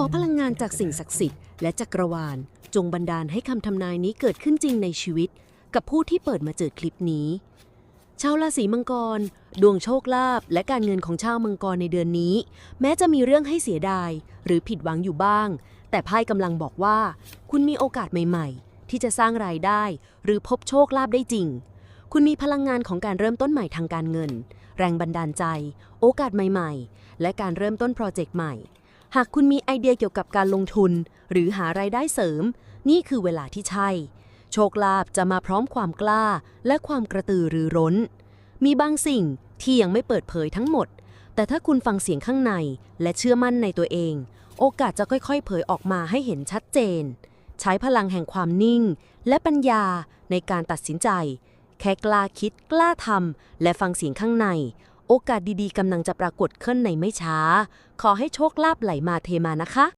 ขอพลังงานจากสิ่งศักดิ์สิทธิ์และจักรวาล จงบันดาลให้คำทำนายนี้เกิดขึ้นจริงในชีวิต กับผู้ที่เปิดมาเจอคลิปนี้ ชาวราศีมังกร ดวงโชคลาภและการเงินของชาวมังกรในเดือนนี้ แม้จะมีเรื่องให้เสียดาย หรือผิดหวังอยู่บ้าง แต่ไพ่กำลังบอกว่า คุณมีโอกาสใหม่ๆ ที่จะสร้างรายได้ หรือพบโชคลาภได้จริง คุณมีพลังงานของการเริ่มต้นใหม่ทางการเงิน แรงบันดาลใจ โอกาสใหม่ ๆ และการเริ่มต้นโปรเจกต์ใหม่ หากคุณมีไอเดียเกี่ยวกับการลงทุน หรือหารายได้เสริม นี่คือเวลาที่ใช่ โชคลาภจะมาพร้อมความกล้า และความกระตือรือร้น มีบางสิ่งที่ยังไม่เปิดเผยทั้งหมด แต่ถ้าคุณฟังเสียงข้างในและเชื่อมั่นในตัวเอง โอกาสจะค่อยๆ เผยออกมาให้เห็นชัดเจน ใช้พลังแห่งความนิ่ง และปัญญาในการตัดสินใจ แค่กล้าคิดกล้าทำและฟังเสียงข้างใน โอกาสดีๆกำลังจะปรากฏขึ้นในไม่ช้า ขอให้โชคลาภไหลมาเทมานะคะ